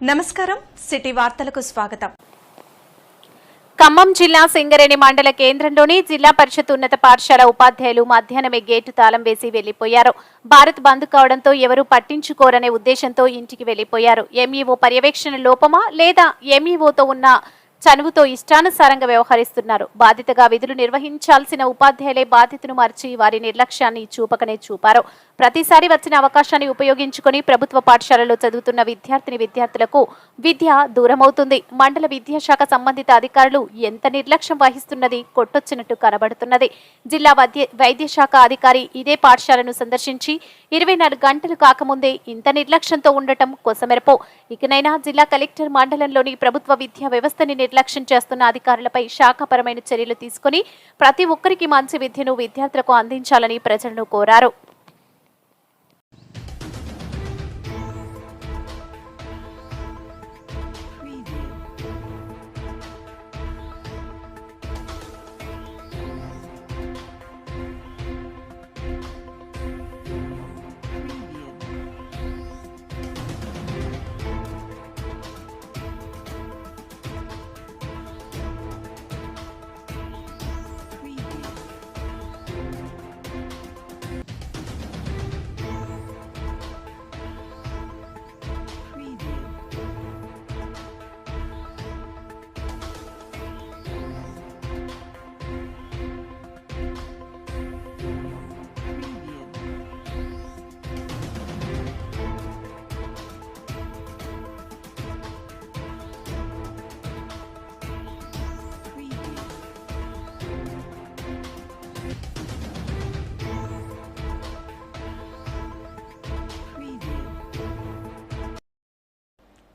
నమస్కారం. సిటీ వార్తలకు స్వాగతం. ఖమ్మం జిల్లా సింగరేణి మండల కేంద్రంలోని జిల్లా పరిషత్ ఉన్నత పాఠశాల ఉపాధ్యాయులు మధ్యాహ్నమే గేటు తాళం వేసి వెళ్ళిపోయారు భారత్ బంద్ కావడంతో ఎవరూ పట్టించుకోరనే ఉద్దేశంతో ఇంటికి వెళ్ళిపోయారు ఎంఈఓ పర్యవేక్షణ లోపమా లేదా ఎంఈఓతో ఉన్న చనువుతో ఇష్టానుసారంగా వ్యవహరిస్తున్నారు. బాధితగా విధులు నిర్వహించాల్సిన ఉపాధ్యాయులే బాధితును మార్చి వారి నిర్లక్ష్యాన్ని చూపకనే చూపారు. ప్రతిసారి వచ్చిన అవకాశాన్ని ఉపయోగించుకొని ప్రభుత్వ పాఠశాలలో చదువుతున్న విద్యార్థిని విద్యార్థులకు విద్య దూరమవుతుంది. మండల విద్యాశాఖ సంబంధిత అధికారులు ఎంత నిర్లక్ష్యం వహిస్తున్నది కొట్టొచ్చినట్టు కనబడుతున్నది. జిల్లా వైద్య వైద్యశాఖ అధికారి ఇదే పాఠశాలను సందర్శించి ఇరవై నాలుగు గంటలు కాకముందే ఇంత నిర్లక్ష్యంతో ఉండటం కొసమెరపో. ఇకనైనా జిల్లా కలెక్టర్ మండలంలోని ప్రభుత్వ విద్యా వ్యవస్థని నిర్లక్ష్యం చేస్తున్న అధికారులపై శాఖపరమైన చర్యలు తీసుకుని ప్రతి ఒక్కరికి మంచి విద్యను విద్యార్థులకు అందించాలని ప్రజలను కోరారు.